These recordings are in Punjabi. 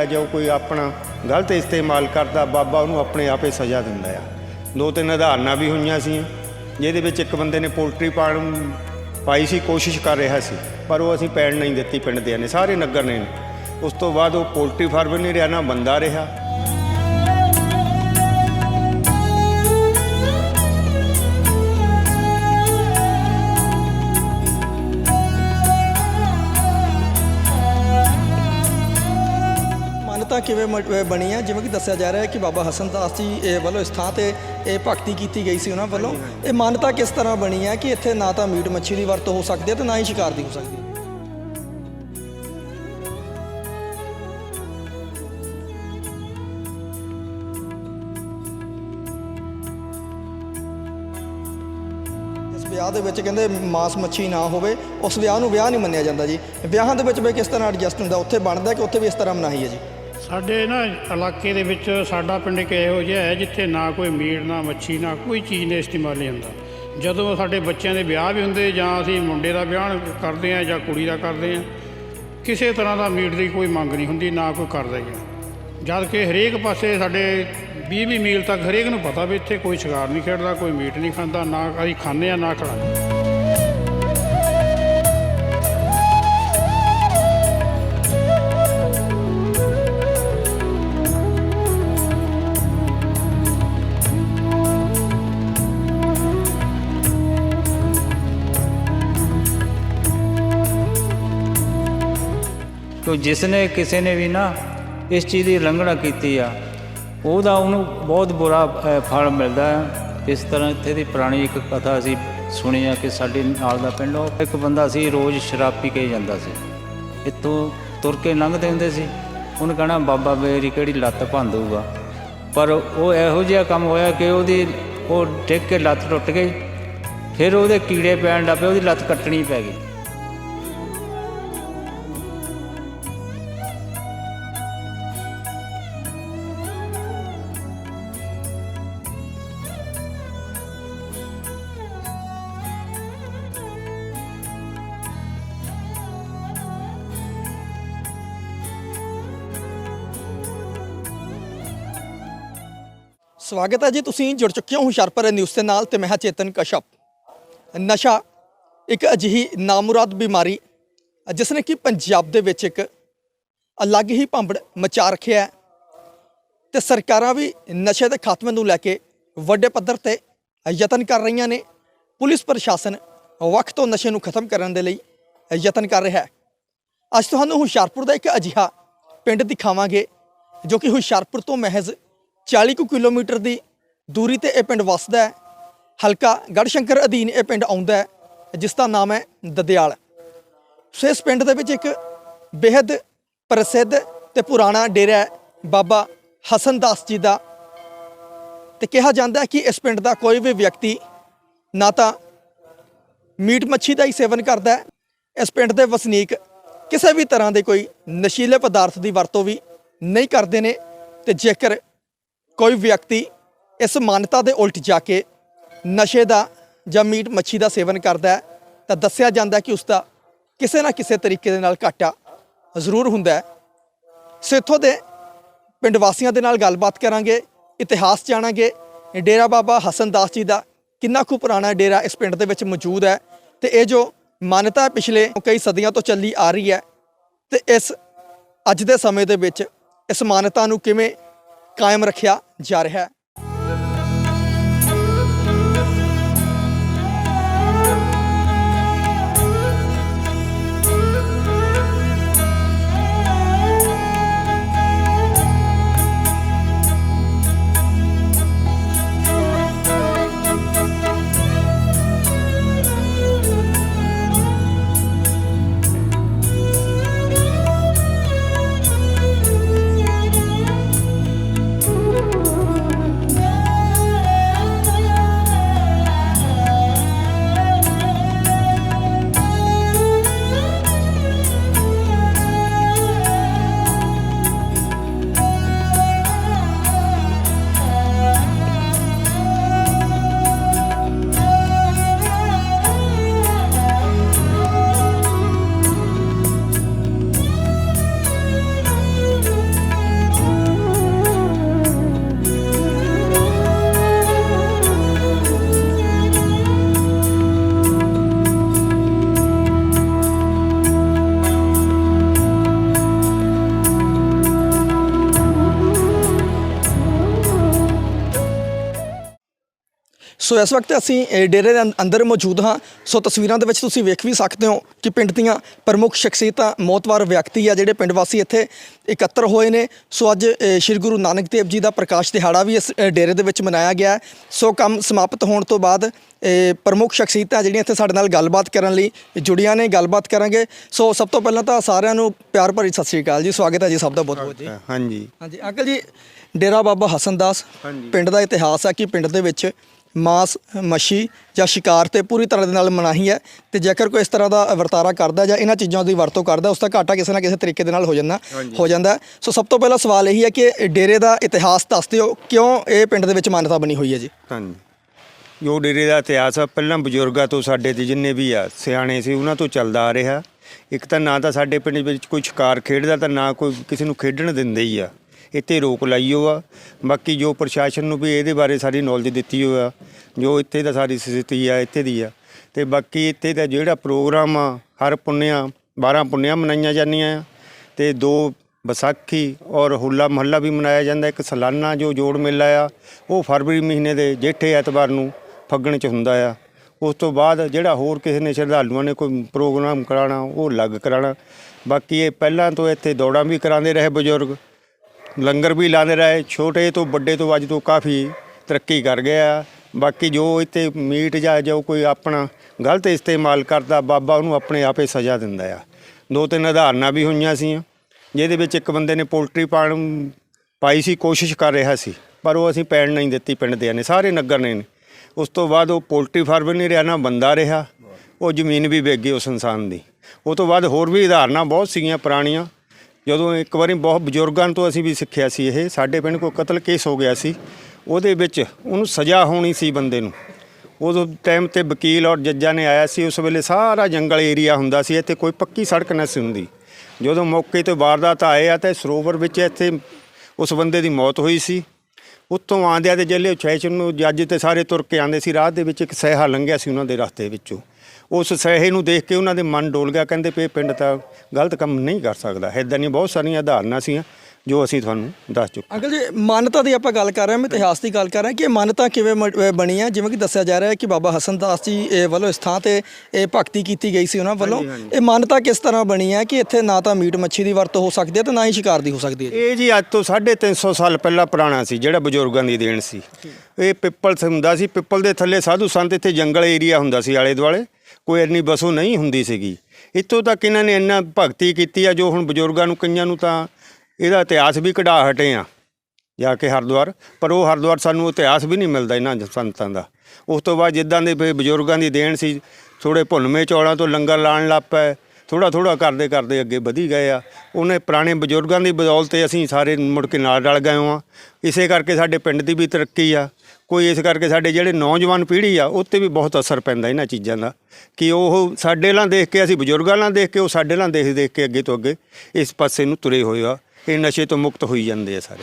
ਮੀਟ ਜਾਂ ਜੋ ਕੋਈ ਆਪਣਾ ਗਲਤ ਇਸਤੇਮਾਲ ਕਰਦਾ, ਬਾਬਾ ਉਹਨੂੰ ਆਪਣੇ ਆਪੇ ਸਜ਼ਾ ਦਿੰਦਾ ਆ। ਦੋ ਤਿੰਨ ਉਦਾਹਰਨਾਂ ਵੀ ਹੋਈਆਂ ਸੀ, ਜਿਹਦੇ ਵਿੱਚ ਇੱਕ ਬੰਦੇ ਨੇ ਪੋਲਟਰੀ ਫਾਰਮ ਪਾਈ ਸੀ, ਕੋਸ਼ਿਸ਼ ਕਰ ਰਿਹਾ ਸੀ, ਪਰ ਉਹ ਅਸੀਂ ਪੈਣ ਨਹੀਂ ਦਿੱਤੀ, ਪਿੰਡ ਦੇ ਨੇ ਸਾਰੇ ਨਗਰ ਨੇ। ਉਸ ਤੋਂ ਬਾਅਦ ਉਹ ਪੋਲਟਰੀ ਫਾਰਮ ਨਹੀਂ ਰਿਹਾ, ਨਾ ਬੰਦਾ ਰਿਹਾ। ਮਾਨਤਾ ਕਿਵੇਂ ਹੈ ਜਿਵੇਂ ਕਿ ਦੱਸਿਆ ਜਾ ਰਿਹਾ ਹੈ ਕਿ ਬਾਬਾ ਹਸਨ ਦਾਸ ਜੀ ਇਹ ਵੱਲੋਂ ਇਸ ਥਾਂ ਤੇ ਇਹ ਭਗਤੀ ਕੀਤੀ ਗਈ ਸੀ ਉਹਨਾਂ ਵੱਲੋਂ। ਇਹ ਮਾਨਤਾ ਕਿਸ ਤਰ੍ਹਾਂ ਬਣੀ ਹੈ ਕਿ ਇੱਥੇ ਨਾ ਤਾਂ ਮੀਟ ਮੱਛੀ ਦੀ ਵਰਤੋਂ ਹੋ ਸਕਦੀ ਹੈ ਤੇ ਨਾ ਹੀ ਸ਼ਿਕਾਰ ਦੀ ਹੋ ਸਕਦੀ ਹੈ? ਵਿਆਹ ਦੇ ਵਿੱਚ ਕਹਿੰਦੇ ਮਾਸ ਮੱਛੀ ਨਾ ਹੋਵੇ। ਉਸ ਵਿਆਹ ਨੂੰ ਵਿਆਹ ਨਹੀਂ ਮੰਨਿਆ ਜਾਂਦਾ ਜੀ। ਵਿਆਹਾਂ ਦੇ ਵਿੱਚ ਵੀ ਕਿਸ ਤਰ੍ਹਾਂ ਐਡਜਸਟ ਹੁੰਦਾ? ਉੱਥੇ ਬਣਦਾ ਕਿ ਉੱਥੇ ਵੀ ਇਸ ਤਰ੍ਹਾਂ ਮਨਾਹੀ ਹੈ ਜੀ? ਸਾਡੇ ਨਾ ਇਲਾਕੇ ਦੇ ਵਿੱਚ ਸਾਡਾ ਪਿੰਡ ਇੱਕ ਇਹੋ ਜਿਹਾ ਹੈ ਜਿੱਥੇ ਨਾ ਕੋਈ ਮੀਟ, ਨਾ ਮੱਛੀ, ਨਾ ਕੋਈ ਚੀਜ਼ ਨੇ ਇਸਤੇਮਾਲ ਨਹੀਂ ਹੁੰਦਾ। ਜਦੋਂ ਸਾਡੇ ਬੱਚਿਆਂ ਦੇ ਵਿਆਹ ਵੀ ਹੁੰਦੇ ਜਾਂ ਅਸੀਂ ਮੁੰਡੇ ਦਾ ਵਿਆਹ ਕਰਦੇ ਆ ਜਾਂ ਕੁੜੀ ਦਾ ਕਰਦੇ ਆ ਕਿਸੇ ਤਰ੍ਹਾਂ ਦਾ ਮੀਟ ਦੀ ਕੋਈ ਮੰਗ ਨਹੀਂ ਹੁੰਦੀ, ਨਾ ਕੋਈ ਕਰਦਾ ਹੀ ਆ ਜਦ ਕਿ ਹਰੇਕ ਪਾਸੇ ਸਾਡੇ 20 ਵੀਹ ਮੀਲ ਤੱਕ ਹਰੇਕ ਨੂੰ ਪਤਾ ਵੀ ਇੱਥੇ ਕੋਈ ਸ਼ਿਕਾਰ ਨਹੀਂ ਖੇਡਦਾ, ਕੋਈ ਮੀਟ ਨਹੀਂ ਖਾਂਦਾ, ਨਾ ਅਸੀਂ ਖਾਂਦੇ ਆ ਨਾ ਖਿਲਾਉਂਦੇ। ਕਿ ਜਿਸ ਨੇ ਕਿਸੇ ਨੇ ਵੀ ਨਾ ਇਸ ਚੀਜ਼ ਦੀ ਉਲੰਘਣਾ ਕੀਤੀ ਆ, ਉਹਦਾ ਉਹਨੂੰ ਬਹੁਤ ਬੁਰਾ ਫਲ ਮਿਲਦਾ ਹੈ। ਇਸ ਤਰ੍ਹਾਂ ਇੱਥੇ ਦੀ ਪੁਰਾਣੀ ਇੱਕ ਕਥਾ ਅਸੀਂ ਸੁਣੀ ਆ ਕਿ ਸਾਡੇ ਨਾਲ ਦਾ ਪਿੰਡ ਉਹ ਇੱਕ ਬੰਦਾ ਸੀ ਰੋਜ਼ ਸ਼ਰਾਬ ਪੀ ਕੇ ਜਾਂਦਾ ਸੀ। ਇੱਥੋਂ ਤੁਰ ਕੇ ਲੰਘਦੇ ਹੁੰਦੇ ਸੀ। ਉਹਨੇ ਕਹਣਾ, ਬਾਬਾ, ਮੇਰੀ ਕਿਹੜੀ ਲੱਤ ਭੰਦੂਗਾ ਪਰ ਉਹ ਇਹੋ ਜਿਹਾ ਕੰਮ ਹੋਇਆ ਕਿ ਉਹਦੀ, ਉਹ ਡਿੱਗ ਕੇ ਲੱਤ ਟੁੱਟ ਗਈ। ਫਿਰ ਉਹਦੇ ਕੀੜੇ ਪੈਣ ਲੱਗ ਪਏ, ਉਹਦੀ ਲੱਤ ਕੱਟਣੀ ਪੈ ਗਈ। ਸਵਾਗਤ ਹੈ ਜੀ। ਤੁਸੀਂ ਜੁੜ ਚੁੱਕੇ ਹੋ ਹੁਸ਼ਿਆਰਪੁਰ ਨਿਊਜ਼ ਦੇ ਨਾਲ ਤੇ ਮੈਂ ਹਾਂ ਚੇਤਨ ਕਸ਼ਪ। ਨਸ਼ਾ ਇੱਕ ਅਜਿਹੀ ਨਾਮੁਰਾਦ ਬਿਮਾਰੀ, ਜਿਸ ਨੇ ਕਿ ਪੰਜਾਬ ਦੇ ਵਿੱਚ ਇੱਕ ਅਲੱਗ ਹੀ ਭੰਬੜ ਮਚਾ ਰੱਖਿਆ ਹੈ। ਤੇ ਸਰਕਾਰਾਂ ਵੀ ਨਸ਼ੇ ਦੇ ਖਾਤਮੇ ਨੂੰ ਲੈ ਕੇ ਵੱਡੇ ਪੱਧਰ ਤੇ ਯਤਨ ਕਰ ਰਹੀਆਂ ਨੇ। ਪੁਲਿਸ ਪ੍ਰਸ਼ਾਸਨ ਵਕਤ ਤੋਂ ਨਸ਼ੇ ਨੂੰ ਖਤਮ ਕਰਨ ਦੇ ਲਈ ਯਤਨ ਕਰ ਰਿਹਾ ਹੈ। ਅੱਜ ਤੁਹਾਨੂੰ ਹੁਸ਼ਿਆਰਪੁਰ ਦਾ ਇੱਕ ਅਜਿਹਾ ਪਿੰਡ ਦਿਖਾਵਾਂਗੇ, ਜੋ ਕਿ ਹੁਸ਼ਿਆਰਪੁਰ ਤੋਂ ਮਹਿਜ਼ 40 ਕੁ ਕਿਲੋਮੀਟਰ ਦੀ ਦੂਰੀ ਤੇ ਇਹ ਪਿੰਡ ਵਸਦਾ ਹੈ। ਹਲਕਾ ਗੜਸ਼ੰਕਰ ਅਧੀਨ ਇਹ ਪਿੰਡ ਆਉਂਦਾ ਹੈ, ਜਿਸ ਦਾ ਨਾਮ ਹੈ ਦਦਿਆਲ। ਸੋ ਇਸ ਪਿੰਡ ਦੇ ਵਿੱਚ ਇੱਕ ਬੇहद ਪ੍ਰਸਿੱਧ ਤੇ ਪੁਰਾਣਾ ਡੇਰਾ ਹੈ, ਬਾਬਾ ਹਸਨ ਦਾਸ ਜੀ ਦਾ। ਤੇ ਕਿਹਾ ਜਾਂਦਾ ਹੈ ਕਿ ਇਸ ਪਿੰਡ ਦਾ ਕੋਈ ਵੀ ਵਿਅਕਤੀ ਨਾ ਤਾਂ ਮੀਟ ਮੱਛੀ ਦਾ ਹੀ ਸੇਵਨ ਕਰਦਾ ਹੈ। ਇਸ ਪਿੰਡ ਦੇ ਵਸਨੀਕ ਕਿਸੇ ਵੀ ਤਰ੍ਹਾਂ ਦੇ ਕੋਈ ਨਸ਼ੀਲੇ ਪਦਾਰਥ ਦੀ ਵਰਤੋਂ ਵੀ ਨਹੀਂ ਕਰਦੇ ਨੇ, ਤੇ ਜੇਕਰ ਕੋਈ ਵਿਅਕਤੀ ਇਸ ਮਾਨਤਾ ਦੇ ਉਲਟ ਜਾ ਕੇ ਨਸ਼ੇ ਦਾ ਜਾਂ ਮੀਟ ਮੱਛੀ ਦਾ ਸੇਵਨ ਕਰਦਾ ਹੈ, ਤਾਂ ਦੱਸਿਆ ਜਾਂਦਾ ਕਿ ਉਸ ਦਾ ਕਿਸੇ ਨਾ ਕਿਸੇ ਤਰੀਕੇ ਦੇ ਨਾਲ ਘਾਟਾ ਜ਼ਰੂਰ ਹੁੰਦਾ ਹੈ। ਸੋ ਇੱਥੋਂ ਦੇ ਪਿੰਡ ਵਾਸੀਆਂ ਦੇ ਨਾਲ ਗੱਲਬਾਤ ਕਰਾਂਗੇ, ਇਤਿਹਾਸ ਜਾਣਾਂਗੇ। ਡੇਰਾ ਬਾਬਾ ਹਸਨ ਦਾਸ ਜੀ ਦਾ ਕਿੰਨਾ ਕੁ ਪੁਰਾਣਾ ਡੇਰਾ ਇਸ ਪਿੰਡ ਦੇ ਵਿੱਚ ਮੌਜੂਦ ਹੈ ਤੇ ਇਹ ਜੋ ਮਾਨਤਾ ਪਿਛਲੇ ਕਈ ਸਦੀਆਂ ਤੋਂ ਚੱਲੀ ਆ ਰਹੀ ਹੈ, ਤੇ ਇਸ ਅੱਜ ਦੇ ਸਮੇਂ ਦੇ ਵਿੱਚ ਇਸ ਮਾਨਤਾ ਨੂੰ ਕਿਵੇਂ ਕਾਇਮ ਰੱਖਿਆ ਜਾ ਰਿਹਾ ਹੈ। ਸੋ ਇਸ ਵਕਤ ਅਸੀਂ ਡੇਰੇ ਦੇ ਅੰ- ਅੰਦਰ ਮੌਜੂਦ ਹਾਂ। ਸੋ ਤਸਵੀਰਾਂ ਦੇ ਵਿੱਚ ਤੁਸੀਂ ਵੇਖ ਵੀ ਸਕਦੇ ਹੋ ਕਿ ਪਿੰਡ ਦੀਆਂ ਪ੍ਰਮੁੱਖ ਸ਼ਖਸੀਅਤਾਂ ਮੌਤਵਾਰ ਵਿਅਕਤੀ ਆ ਜਿਹੜੇ ਪਿੰਡ ਵਾਸੀ ਇੱਥੇ ਇਕੱਤਰ ਹੋਏ ਨੇ। ਸੋ ਅੱਜ ਅ, ਸ੍ਰੀ ਗੁਰੂ ਨਾਨਕ ਦੇਵ ਜੀ ਦਾ ਪ੍ਰਕਾਸ਼ ਦਿਹਾੜਾ ਵੀ ਇਸ ਅ, ਡੇਰੇ ਦੇ ਵਿੱਚ ਮਨਾਇਆ ਗਿਆ ਹੈ। ਸੋ ਕੰਮ ਸਮਾਪਤ ਹੋਣ ਤੋਂ ਬਾਅਦ ਇਹ ਪ੍ਰਮੁੱਖ ਸ਼ਖਸੀਅਤਾਂ ਜਿਹੜੀਆਂ ਇੱਥੇ ਸਾਡੇ ਨਾਲ ਗੱਲਬਾਤ ਕਰਨ ਲਈ ਜੁੜੀਆਂ ਨੇ ਗੱਲਬਾਤ ਕਰਾਂਗੇ। ਸੋ ਸਭ ਤੋਂ ਪਹਿਲਾਂ ਤਾਂ ਸਾਰਿਆਂ ਨੂੰ ਪਿਆਰ ਭਰੀ ਸਤਿ ਸ੍ਰੀ ਅਕਾਲ ਜੀ। ਸਵਾਗਤ ਹੈ ਜੀ ਸਭ ਦਾ ਬਹੁਤ ਬਹੁਤ ਜੀ। ਹਾਂਜੀ। ਹਾਂਜੀ ਅੰਕਲ ਜੀ ਡੇਰਾ ਬਾਬਾ ਹਸਨਦਾਸ ਹਾਂਜੀ। ਪਿੰਡ ਦਾ ਇਤਿਹਾਸ ਹੈ ਕਿ ਪਿੰਡ ਦੇ ਵਿੱਚ ਮਾਸ ਮੱਛੀ ਜਾਂ ਸ਼ਿਕਾਰ ਤੇ ਪੂਰੀ ਤਰ੍ਹਾਂ ਦੇ ਨਾਲ ਮਨਾਹੀ ਹੈ ਤੇ ਜੇਕਰ ਕੋਈ ਇਸ ਤਰ੍ਹਾਂ ਦਾ ਵਰਤਾਰਾ ਕਰਦਾ ਜਾਂ ਇਹਨਾਂ ਚੀਜ਼ਾਂ ਦੀ ਵਰਤੋਂ ਕਰਦਾ ਉਸ ਦਾ ਘਾਟਾ ਕਿਸੇ ਨਾ ਕਿਸੇ ਤਰੀਕੇ ਦੇ ਨਾਲ ਹੋ ਜਾਂਦਾ ਹੋ ਜਾਂਦਾ। ਸੋ ਸਭ ਤੋਂ ਪਹਿਲਾ ਸਵਾਲ ਇਹੀ ਹੈ ਕਿ ਡੇਰੇ ਦਾ ਇਤਿਹਾਸ ਦੱਸ ਦਿਓ ਕਿਉਂ ਇਹ ਪਿੰਡ ਦੇ ਵਿੱਚ ਮਾਨਤਾ ਬਣੀ ਹੋਈ ਹੈ ਜੀ? ਹਾਂਜੀ। ਜੋ ਡੇਰੇ ਦਾ ਇਤਿਹਾਸ ਆ ਪਹਿਲਾਂ ਬਜ਼ੁਰਗਾਂ ਤੋਂ ਸਾਡੇ ਤੇ ਜਿੰਨੇ ਵੀ ਆ ਸਿਆਣੇ ਸੀ ਉਹਨਾਂ ਤੋਂ ਚੱਲਦਾ ਆ ਰਿਹਾ। ਇੱਕ ਤਾਂ ਨਾ ਤਾਂ ਸਾਡੇ ਪਿੰਡ ਵਿੱਚ ਕੋਈ ਸ਼ਿਕਾਰ ਖੇਡਦਾ ਤਾਂ ਨਾ ਕੋਈ ਕਿਸੇ ਨੂੰ ਖੇਡਣ ਦਿੰਦੇ ਹੀ ਆ। ਇੱਥੇ ਰੋਕ ਲਾਈ ਹੋ ਆ ਬਾਕੀ ਜੋ ਪ੍ਰਸ਼ਾਸਨ ਨੂੰ ਵੀ ਇਹਦੇ ਬਾਰੇ ਸਾਰੀ ਨੌਲੇਜ ਦਿੱਤੀ ਹੋ ਆ, ਜੋ ਇੱਥੇ ਦਾ ਸਾਰੀ ਸਥਿਤੀ ਆ, ਇੱਥੇ ਦੀ ਆ। ਤੇ ਬਾਕੀ ਇੱਥੇ ਦਾ ਜਿਹੜਾ ਪ੍ਰੋਗਰਾਮ ਆ, ਹਰ ਪੁੰਨਿਆ 12 ਪੁੰਨਿਆ ਮਨਾਈਆਂ ਜਾਂਦੀਆਂ ਆ। ਤੇ ਦੋ ਵਿਸਾਖੀ ਔਰ ਹੋਲਾ ਮਹੱਲਾ ਵੀ ਮਨਾਇਆ ਜਾਂਦਾ। ਇੱਕ ਸਾਲਾਨਾ ਜੋ ਜੋੜ ਮੇਲਾ ਆ, ਉਹ ਫਰਵਰੀ ਮਹੀਨੇ ਦੇ ਜੇਠੇ ਐਤਵਾਰ ਨੂੰ ਫੱਗਣ ਚ ਹੁੰਦਾ ਆ। ਉਸ ਤੋਂ ਬਾਅਦ ਜਿਹੜਾ ਹੋਰ ਕਿਸੇ ਨੇ ਸ਼ਰਧਾਲੂਆਂ ਨੇ ਕੋਈ ਪ੍ਰੋਗਰਾਮ ਕਰਾਉਣਾ, ਉਹ ਅਲੱਗ ਕਰਾਉਣਾ। ਬਾਕੀ ਇਹ ਪਹਿਲਾਂ ਤੋਂ ਇੱਥੇ ਦੌੜਾਂ ਵੀ ਕਰਾਉਂਦੇ ਰਹੇ ਬਜ਼ੁਰਗ। ਲੰਗਰ ਵੀ ਲਾਉਂਦੇ ਰਹੇ, ਛੋਟੇ ਤੋਂ ਵੱਡੇ ਤੋਂ ਅੱਜ ਤੋਂ ਕਾਫੀ ਤਰੱਕੀ ਕਰ ਗਿਆ ਬਾਕੀ ਜੋ ਇੱਥੇ ਮੀਟ ਜਾਂ ਜੋ ਕੋਈ ਆਪਣਾ ਗਲਤ ਇਸਤੇਮਾਲ ਕਰਦਾ, ਬਾਬਾ ਉਹਨੂੰ ਆਪਣੇ ਆਪੇ ਸਜ਼ਾ ਦਿੰਦਾ ਆ। ਦੋ ਤਿੰਨ ਉਦਾਹਰਨਾਂ ਵੀ ਹੋਈਆਂ ਸੀ ਜਿਹਦੇ ਵਿੱਚ ਇੱਕ ਬੰਦੇ ਨੇ ਪੋਲਟਰੀ ਪਾਣ ਪਾਈ ਸੀ, ਕੋਸ਼ਿਸ਼ ਕਰ ਰਿਹਾ ਸੀ, ਪਰ ਉਹ ਅਸੀਂ ਪੈਣ ਨਹੀਂ ਦਿੱਤੀ, ਪਿੰਡ ਦੇ ਨੇ, ਸਾਰੇ ਨਗਰ ਨੇ। ਉਸ ਤੋਂ ਬਾਅਦ ਉਹ ਪੋਲਟਰੀ ਫਾਰਮ ਨਹੀਂ ਰਿਹਾ, ਨਾ ਬੰਦਾ ਰਿਹਾ, ਉਹ ਜ਼ਮੀਨ ਵੀ ਵੇਚ ਗਈ ਉਸ ਇਨਸਾਨ ਦੀ। ਉਹ ਤੋਂ ਬਾਅਦ ਹੋਰ ਵੀ ਉਦਾਹਰਨਾਂ ਬਹੁਤ ਸੀਗੀਆਂ ਪੁਰਾਣੀਆਂ ਜਦੋਂ ਇੱਕ ਵਾਰੀ ਬਹੁਤ ਬਜ਼ੁਰਗਾਂ ਤੋਂ ਅਸੀਂ ਵੀ ਸਿੱਖਿਆ ਸੀ ਇਹ, ਸਾਡੇ ਪਿੰਡ ਕੋਈ ਕਤਲ ਕੇਸ ਹੋ ਗਿਆ ਸੀ, ਉਹਦੇ ਵਿੱਚ ਉਹਨੂੰ ਸਜ਼ਾ ਹੋਣੀ ਸੀ ਬੰਦੇ ਨੂੰ। ਉਦੋਂ ਟਾਈਮ ਤੇ ਵਕੀਲ ਔਰ ਜੱਜਾਂ ਨੇ ਆਇਆ ਸੀ, ਉਸ ਵੇਲੇ ਸਾਰਾ ਜੰਗਲ ਏਰੀਆ ਹੁੰਦਾ ਸੀ, ਇੱਥੇ ਕੋਈ ਪੱਕੀ ਸੜਕ ਨਾ ਸੀ ਹੁੰਦੀ। ਜਦੋਂ ਮੌਕੇ ਤੇ ਵਾਰਦਾਤ ਆਏ ਆ ਤਾਂ ਸਰੋਵਰ ਵਿੱਚ ਇੱਥੇ ਉਸ ਬੰਦੇ ਦੀ ਮੌਤ ਹੋਈ ਸੀ। ਉੱਤੋਂ ਆਂਦਿਆਂ ਦੇ ਜੱਲੇ ਸੈਸ਼ਨ ਨੂੰ ਜੱਜ ਤੇ ਸਾਰੇ ਤੁਰ ਕੇ ਆਂਦੇ ਸੀ, ਰਾਹ ਦੇ ਵਿੱਚ ਇੱਕ ਸਹਿਹਾ ਲੰਘਿਆ ਸੀ ਉਹਨਾਂ ਦੇ ਰਸਤੇ ਵਿੱਚੋਂ। ਉਸ ਸਹਿਹੇ ਨੂੰ ਦੇਖ ਕੇ ਉਹਨਾਂ ਦੇ ਮਨ ਡੋਲ ਗਿਆ ਕਹਿੰਦੇ ਪਏ ਪਿੰਡ ਤਾਂ ਗਲਤ ਕੰਮ ਨਹੀਂ ਕਰ ਸਕਦਾ। ਇਦਾਂ ਦੀਆਂ ਬਹੁਤ ਸਾਰੀਆਂ ਉਦਾਹਰਨਾਂ ਸੀ ਜੋ ਅਸੀਂ ਤੁਹਾਨੂੰ ਦੱਸ ਚੁੱਕੇ ਅੰਕਲ ਜੀ ਮਾਨਤਾ ਦੀ ਆਪਾਂ ਗੱਲ ਕਰ ਰਹੇ ਹਾਂ ਮੈਂ ਇਤਿਹਾਸ ਦੀ ਗੱਲ ਕਰ ਰਿਹਾ ਕਿ ਇਹ ਮਾਨਤਾ ਕਿਵੇਂ ਬਣੀ ਹੈ? ਜਿਵੇਂ ਕਿ ਦੱਸਿਆ ਜਾ ਰਿਹਾ ਹੈ ਕਿ ਬਾਬਾ ਹਸਨਦਾਸ ਜੀ ਇਹ ਵੱਲੋਂ ਇਸ ਥਾਂ ਤੇ ਇਹ ਭਗਤੀ ਕੀਤੀ ਗਈ ਸੀ ਉਹਨਾਂ ਵੱਲੋਂ। ਇਹ ਮਾਨਤਾ ਕਿਸ ਤਰ੍ਹਾਂ ਬਣੀ ਹੈ ਕਿ ਇੱਥੇ ਨਾ ਤਾਂ ਮੀਟ ਮੱਛੀ ਦੀ ਵਰਤੋਂ ਹੋ ਸਕਦੀ ਹੈ ਤੇ ਨਾ ਹੀ ਸ਼ਿਕਾਰ ਦੀ ਹੋ ਸਕਦੀ ਹੈ ਇਹ ਜੀ ਅੱਜ ਤੋਂ 350 ਸਾਲ ਪਹਿਲਾਂ ਪੁਰਾਣਾ ਸੀ ਜਿਹੜਾ ਬਜ਼ੁਰਗਾਂ ਦੀ ਦੇਣ ਸੀ। ਇਹ ਪਿੱਪਲ ਹੁੰਦਾ ਸੀ ਪਿੱਪਲ ਦੇ ਥੱਲੇ ਸਾਧੂ ਸੰਤ ਇੱਥੇ ਜੰਗਲ ਏਰੀਆ ਹੁੰਦਾ ਸੀ ਆਲੇ ਦੁਆਲੇ। ਕੋਈ ਇੰਨੀ ਬਸੋ ਨਹੀਂ ਹੁੰਦੀ ਸੀਗੀ। ਇੱਥੋਂ ਤੱਕ ਇਹਨਾਂ ਨੇ ਇੰਨਾ ਭਗਤੀ ਕੀਤੀ ਆ ਜੋ ਹੁਣ ਬਜ਼ੁਰਗਾਂ ਨੂੰ ਕਈਆਂ ਨੂੰ ਤਾਂ ਇਹਦਾ ਇਤਿਹਾਸ ਵੀ ਕਢਾ ਹਟੇ ਆ ਜਾ ਕੇ ਹਰਿਦੁਆਰ। ਪਰ ਉਹ ਹਰਿਦੁਆਰ ਸਾਨੂੰ ਇਤਿਹਾਸ ਵੀ ਨਹੀਂ ਮਿਲਦਾ ਇਹਨਾਂ ਸੰਤਾਂ ਦਾ। ਉਸ ਤੋਂ ਬਾਅਦ ਜਿੱਦਾਂ ਦੇ ਬਜ਼ੁਰਗਾਂ ਦੀ ਦੇਣ ਸੀ ਥੋੜੇ ਭੁੰਨਵੇਂ ਚੌਲਾਂ ਤੋਂ ਲੰਗਰ ਲਾਣ ਲੱਗ ਪਏ ਥੋੜਾ ਥੋੜਾ ਕਰਦੇ ਕਰਦੇ ਅੱਗੇ ਵਧੀ ਗਏ ਆ। ਉਹਨੇ ਪੁਰਾਣੇ ਬਜ਼ੁਰਗਾਂ ਦੀ ਬਦੌਲਤ ਤੇ ਅਸੀਂ ਸਾਰੇ ਮੁੜ ਕੇ ਨਾਲ ਰਲ ਗਏ ਹਾਂ। ਇਸੇ ਕਰਕੇ ਸਾਡੇ ਪਿੰਡ ਦੀ ਵੀ ਤਰੱਕੀ ਆ। ਕੋਈ ਇਸ ਕਰਕੇ ਸਾਡੇ ਜਿਹੜੇ ਨੌਜਵਾਨ ਪੀੜ੍ਹੀ ਆ ਉਹ 'ਤੇ ਵੀ ਬਹੁਤ ਅਸਰ ਪੈਂਦਾ ਇਹਨਾਂ ਚੀਜ਼ਾਂ ਦਾ। ਕਿ ਉਹ ਸਾਡੇ ਨਾਲ ਦੇਖ ਕੇ, ਅਸੀਂ ਬਜ਼ੁਰਗਾਂ ਨਾਲ ਦੇਖ ਕੇ, ਉਹ ਸਾਡੇ ਨਾਲ ਦੇਖ ਦੇਖ ਕੇ ਅੱਗੇ ਤੋਂ ਅੱਗੇ ਇਸ ਪਾਸੇ ਨੂੰ ਤੁਰੇ ਹੋਏ ਆ। ਇਹ ਨਸ਼ੇ ਤੋਂ ਮੁਕਤ ਹੋਈ ਜਾਂਦੇ ਆ ਸਾਰੇ।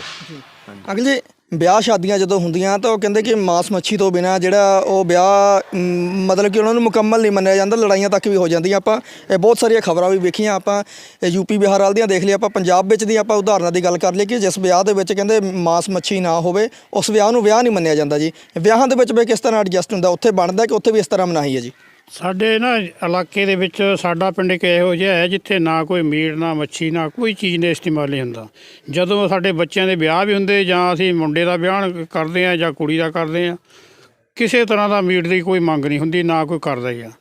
ਅੰਕਲ ਜੀ ਵਿਆਹ ਸ਼ਾਦੀਆਂ ਜਦੋਂ ਹੁੰਦੀਆਂ ਤਾਂ ਉਹ ਕਹਿੰਦੇ ਕਿ ਮਾਸ ਮੱਛੀ ਤੋਂ ਬਿਨਾ ਜਿਹੜਾ ਉਹ ਵਿਆਹ ਮ, ਮਤਲਬ ਕਿ ਉਹਨਾਂ ਨੂੰ ਮੁਕੰਮਲ ਨਹੀਂ ਮੰਨਿਆ ਜਾਂਦਾ ਲੜਾਈਆਂ ਤੱਕ ਵੀ ਹੋ ਜਾਂਦੀਆਂ। ਆਪਾਂ ਇਹ ਬਹੁਤ ਸਾਰੀਆਂ ਖਬਰਾਂ ਵੀ ਵੇਖੀਆਂ ਆਪਾਂ ਇਹ ਯੂਪੀ ਬਿਹਾਰ ਵਾਲ ਦੀਆਂ ਦੇਖ ਲਈ ਆਪਾਂ ਪੰਜਾਬ ਵਿੱਚ ਦੀ ਆਪਾਂ ਉਦਾਹਰਨਾਂ ਦੀ ਗੱਲ ਕਰ ਲਈ ਕਿ ਜਿਸ ਵਿਆਹ ਦੇ ਵਿੱਚ ਕਹਿੰਦੇ ਮਾਸ ਮੱਛੀ ਨਾ ਹੋਵੇ ਉਸ ਵਿਆਹ ਨੂੰ ਵਿਆਹ ਨਹੀਂ ਮੰਨਿਆ ਜਾਂਦਾ ਜੀ। ਵਿਆਹਾਂ ਦੇ ਵਿੱਚ ਵੀ ਕਿਸ ਤਰ੍ਹਾਂ ਐਡਜਸਟ ਹੁੰਦਾ ਉੱਥੇ ਬਣਦਾ ਕਿ ਉੱਥੇ ਵੀ ਇਸ ਤਰ੍ਹਾਂ ਮਨਾਹੀ ਹੈ ਜੀ। ਸਾਡੇ ਨਾ ਇਲਾਕੇ ਦੇ ਵਿੱਚ ਸਾਡਾ ਪਿੰਡ ਇੱਕ ਇਹੋ ਜਿਹਾ ਹੈ ਜਿੱਥੇ ਨਾ ਕੋਈ ਮੀਟ, ਨਾ ਮੱਛੀ, ਨਾ ਕੋਈ ਚੀਜ਼ ਨੇ ਇਸਤੇਮਾਲ ਨਹੀਂ ਹੁੰਦਾ। ਜਦੋਂ ਸਾਡੇ ਬੱਚਿਆਂ ਦੇ ਵਿਆਹ ਵੀ ਹੁੰਦੇ ਜਾਂ ਅਸੀਂ ਮੁੰਡੇ ਦਾ ਵਿਆਹ ਕਰਦੇ ਆ ਜਾਂ ਕੁੜੀ ਦਾ ਕਰਦੇ ਆ ਕਿਸੇ ਤਰ੍ਹਾਂ ਦਾ ਮੀਟ ਦੀ ਕੋਈ ਮੰਗ ਨਹੀਂ ਹੁੰਦੀ, ਨਾ ਕੋਈ ਕਰਦਾ ਹੀ ਆ।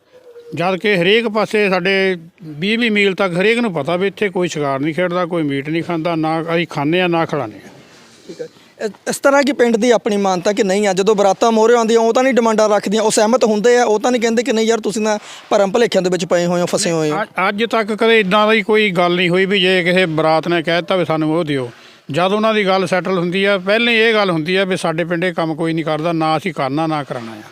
ਜਦ ਕਿ ਹਰੇਕ ਪਾਸੇ ਸਾਡੇ 20 20 ਮੀਲ ਤੱਕ ਹਰੇਕ ਨੂੰ ਪਤਾ ਵੀ ਇੱਥੇ ਕੋਈ ਸ਼ਿਕਾਰ ਨਹੀਂ ਖੇਡਦਾ, ਕੋਈ ਮੀਟ ਨਹੀਂ ਖਾਂਦਾ, ਨਾ ਅਸੀਂ ਖਾਂਦੇ ਆ ਨਾ ਖਿਲਾਉਂਦੇ ਆ ਠੀਕ ਹੈ। ਇਸ- ਇਸ ਤਰ੍ਹਾਂ ਕਿ ਪਿੰਡ ਦੀ ਆਪਣੀ ਮਾਨਤਾ ਕਿ ਨਹੀਂ ਆ, ਜਦੋਂ ਬਰਾਤਾਂ ਮੋਰੇ ਆਉਂਦੀਆਂ, ਉਹ ਤਾਂ ਨਹੀਂ ਡਿਮਾਂਡਾਂ ਰੱਖਦੀਆਂ, ਉਹ ਸਹਿਮਤ ਹੁੰਦੇ ਆ, ਉਹ ਤਾਂ ਨਹੀਂ ਕਹਿੰਦੇ ਕਿ ਨਹੀਂ ਯਾਰ ਤੁਸੀਂ ਨਾ ਭਰਮ ਭਲੇਖਿਆਂ ਦੇ ਵਿੱਚ ਪਏ ਹੋਏ ਹੋ, ਫਸੇ ਹੋਏ ਹੋ। ਅੱਜ- ਅੱਜ ਤੱਕ ਕਦੇ ਇਦਾਂ ਦੀ ਕੋਈ ਗੱਲ ਨਹੀਂ ਹੋਈ ਵੀ ਜੇ ਕਿਸੇ ਬਰਾਤ ਨੇ ਕਹਿ ਦਿੱਤਾ ਵੀ ਸਾਨੂੰ ਉਹ ਦਿਓ। ਜਦ ਉਹਨਾਂ ਦੀ ਗੱਲ ਸੈਟਲ ਹੁੰਦੀ ਆ, ਪਹਿਲਾਂ ਹੀ ਇਹ ਗੱਲ ਹੁੰਦੀ ਆ ਵੀ ਸਾਡੇ ਪਿੰਡੇ ਕੰਮ ਕੋਈ ਨਹੀਂ ਕਰਦਾ, ਨਾ ਅਸੀਂ ਕਰਨਾ, ਨਾ ਕਰਾਉਣਾ ਆ।